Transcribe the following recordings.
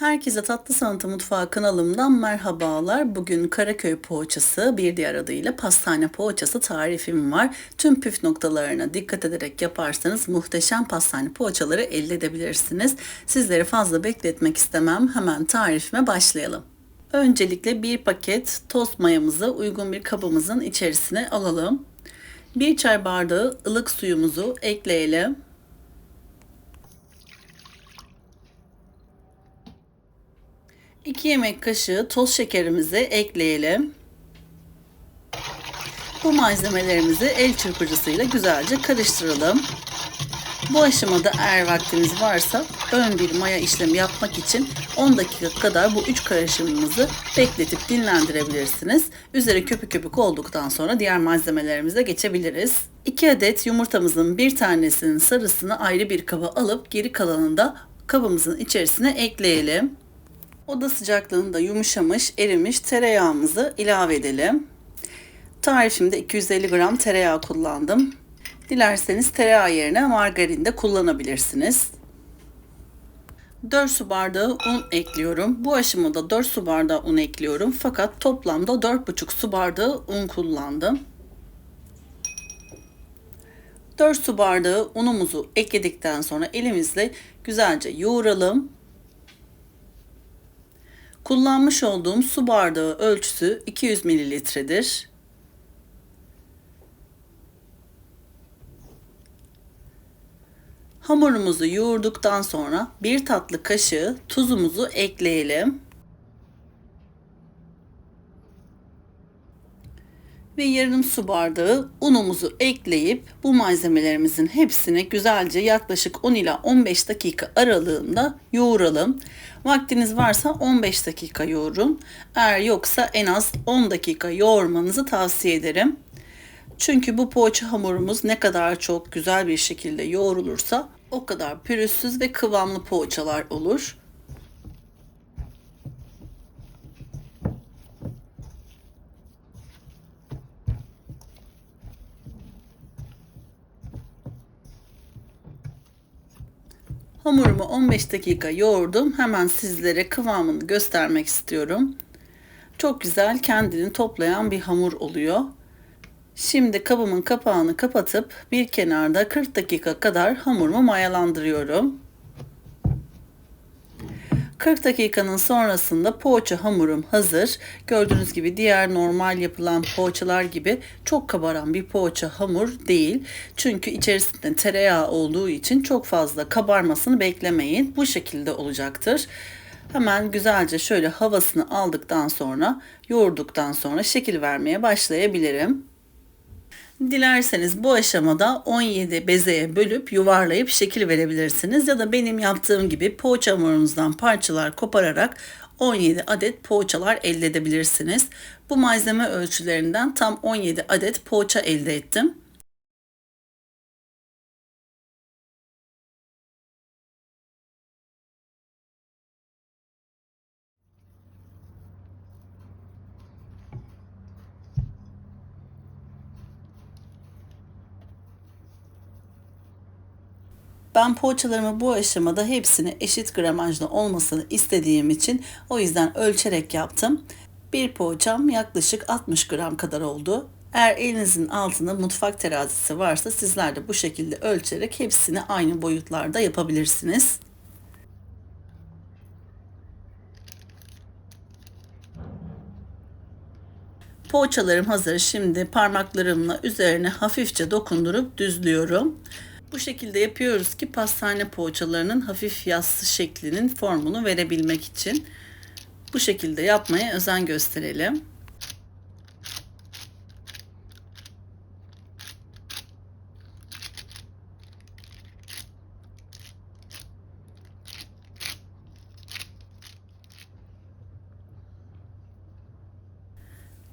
Herkese Tatlı Sanatı Mutfağı kanalımdan merhabalar. Bugün Karaköy poğaçası, bir diğer adıyla pastane poğaçası tarifim var. Tüm püf noktalarına dikkat ederek yaparsanız muhteşem pastane poğaçaları elde edebilirsiniz. Sizleri fazla bekletmek istemem. Hemen tarifime başlayalım. Öncelikle bir paket tost mayamızı uygun bir kabımızın içerisine alalım. Bir çay bardağı ılık suyumuzu ekleyelim. 2 yemek kaşığı toz şekerimizi ekleyelim. Bu malzemelerimizi el çırpıcısıyla güzelce karıştıralım. Bu aşamada eğer vaktiniz varsa ön bir maya işlemi yapmak için 10 dakika kadar bu üç karışımımızı bekletip dinlendirebilirsiniz. Üzeri köpük köpük olduktan sonra diğer malzemelerimize geçebiliriz. 2 adet yumurtamızın bir tanesinin sarısını ayrı bir kaba alıp geri kalanını da kabımızın içerisine ekleyelim. Oda sıcaklığında yumuşamış, erimiş tereyağımızı ilave edelim. Tarifimde 250 gram tereyağı kullandım. Dilerseniz tereyağı yerine margarin de kullanabilirsiniz. 4 su bardağı un ekliyorum. Bu aşamada 4 su bardağı un ekliyorum. Fakat toplamda 4,5 su bardağı un kullandım. 4 su bardağı unumuzu ekledikten sonra elimizle güzelce yoğuralım. Kullanmış olduğum su bardağı ölçüsü 200 mililitredir. Hamurumuzu yoğurduktan sonra bir tatlı kaşığı tuzumuzu ekleyelim. Ve yarım su bardağı unumuzu ekleyip bu malzemelerimizin hepsini güzelce yaklaşık 10 ila 15 dakika aralığında yoğuralım. Vaktiniz varsa 15 dakika yoğurun. Eğer yoksa en az 10 dakika yoğurmanızı tavsiye ederim. Çünkü bu poğaça hamurumuz ne kadar çok güzel bir şekilde yoğrulursa o kadar pürüzsüz ve kıvamlı poğaçalar olur. Hamurumu 15 dakika yoğurdum. Hemen sizlere kıvamını göstermek istiyorum. Çok güzel kendini toplayan bir hamur oluyor. Şimdi kabımın kapağını kapatıp bir kenarda 40 dakika kadar hamurumu mayalandırıyorum. 40 dakikanın sonrasında poğaça hamurum hazır. Gördüğünüz gibi diğer normal yapılan poğaçalar gibi çok kabaran bir poğaça hamur değil. Çünkü içerisinde tereyağı olduğu için çok fazla kabarmasını beklemeyin. Bu şekilde olacaktır. Hemen güzelce şöyle havasını aldıktan sonra yoğurduktan sonra şekil vermeye başlayabilirim. Dilerseniz bu aşamada 17 bezeye bölüp yuvarlayıp şekil verebilirsiniz ya da benim yaptığım gibi poğaça hamurunuzdan parçalar kopararak 17 adet poğaçalar elde edebilirsiniz. Bu malzeme ölçülerinden tam 17 adet poğaça elde ettim. Ben poğaçalarımı bu aşamada hepsini eşit gramajda olmasını istediğim için o yüzden ölçerek yaptım. Bir poğaçam yaklaşık 60 gram kadar oldu. Eğer elinizin altında mutfak terazisi varsa sizler de bu şekilde ölçerek hepsini aynı boyutlarda yapabilirsiniz. Poğaçalarım hazır. Şimdi parmaklarımla üzerine hafifçe dokundurup düzlüyorum. Bu şekilde yapıyoruz ki pastane poğaçalarının hafif yassı şeklinin formunu verebilmek için. Bu şekilde yapmaya özen gösterelim.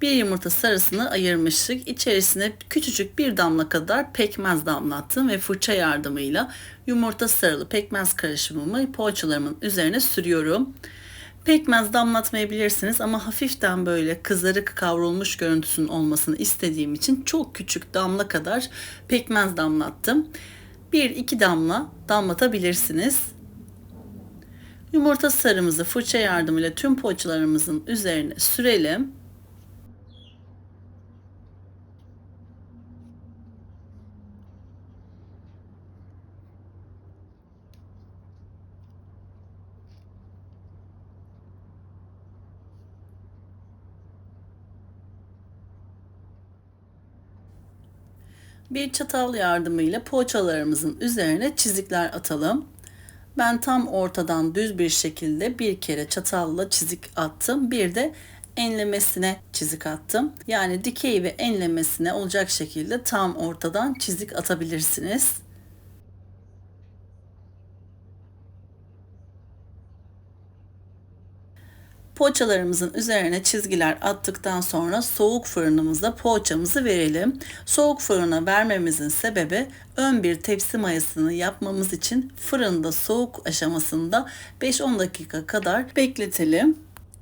Bir yumurta sarısını ayırmıştık. İçerisine küçücük bir damla kadar pekmez damlattım ve fırça yardımıyla yumurta sarılı pekmez karışımımı poğaçalarımın üzerine sürüyorum. Pekmez damlatmayabilirsiniz ama hafiften böyle kızarık kavrulmuş görüntüsünün olmasını istediğim için çok küçük damla kadar pekmez damlattım. Bir iki damla damlatabilirsiniz. Yumurta sarımızı fırça yardımıyla tüm poğaçalarımızın üzerine sürelim. Bir çatal yardımıyla poğaçalarımızın üzerine çizikler atalım. Ben tam ortadan düz bir şekilde bir kere çatalla çizik attım. Bir de enlemesine çizik attım. Yani dikey ve enlemesine olacak şekilde tam ortadan çizik atabilirsiniz. Poğaçalarımızın üzerine çizgiler attıktan sonra soğuk fırınımıza poğaçamızı verelim. Soğuk fırına vermemizin sebebi ön bir tepsi mayasını yapmamız için fırında soğuk aşamasında 5-10 dakika kadar bekletelim.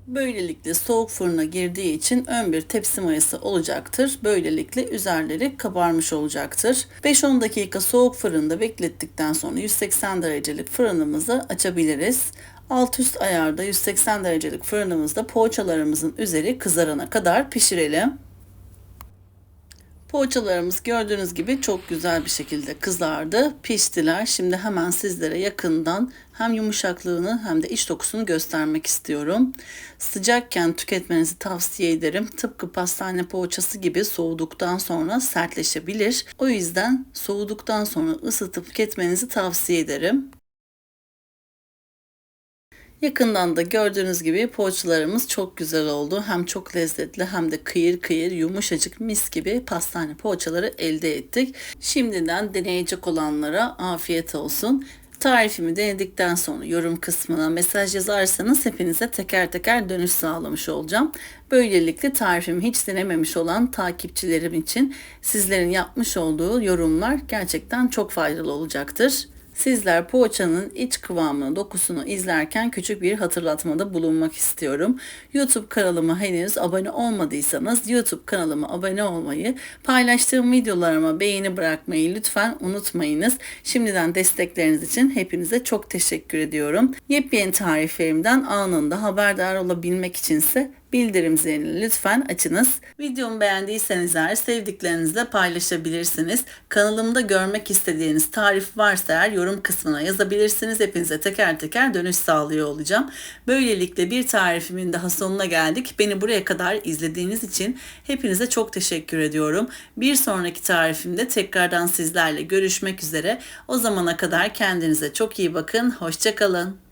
Böylelikle soğuk fırına girdiği için ön bir tepsi mayası olacaktır. Böylelikle üzerleri kabarmış olacaktır. 5-10 dakika soğuk fırında beklettikten sonra 180 derecelik fırınımızı açabiliriz. Alt üst ayarda 180 derecelik fırınımızda poğaçalarımızın üzeri kızarana kadar pişirelim. Poğaçalarımız gördüğünüz gibi çok güzel bir şekilde kızardı, piştiler. Şimdi hemen sizlere yakından hem yumuşaklığını hem de iç dokusunu göstermek istiyorum. Sıcakken tüketmenizi tavsiye ederim. Tıpkı pastane poğaçası gibi soğuduktan sonra sertleşebilir. O yüzden soğuduktan sonra ısıtıp tüketmenizi tavsiye ederim. Yakından da gördüğünüz gibi poğaçalarımız çok güzel oldu. Hem çok lezzetli hem de kıyır kıyır yumuşacık mis gibi pastane poğaçaları elde ettik. Şimdiden deneyecek olanlara afiyet olsun. Tarifimi denedikten sonra yorum kısmına mesaj yazarsanız hepinize teker teker dönüş sağlamış olacağım. Böylelikle tarifimi hiç denememiş olan takipçilerim için sizlerin yapmış olduğu yorumlar gerçekten çok faydalı olacaktır. Sizler poğaçanın iç kıvamını, dokusunu izlerken küçük bir hatırlatmada bulunmak istiyorum. YouTube kanalıma henüz abone olmadıysanız YouTube kanalıma abone olmayı, paylaştığım videolarıma beğeni bırakmayı lütfen unutmayınız. Şimdiden destekleriniz için hepinize çok teşekkür ediyorum. Yepyeni tariflerimden anında haberdar olabilmek içinse bildirim zilini lütfen açınız. Videomu beğendiyseniz eğer sevdiklerinizle paylaşabilirsiniz. Kanalımda görmek istediğiniz tarif varsa eğer yorum kısmına yazabilirsiniz. Hepinize teker teker dönüş sağlıyor olacağım. Böylelikle bir tarifimin daha sonuna geldik. Beni buraya kadar izlediğiniz için hepinize çok teşekkür ediyorum. Bir sonraki tarifimde tekrardan sizlerle görüşmek üzere. O zamana kadar kendinize çok iyi bakın. Hoşçakalın.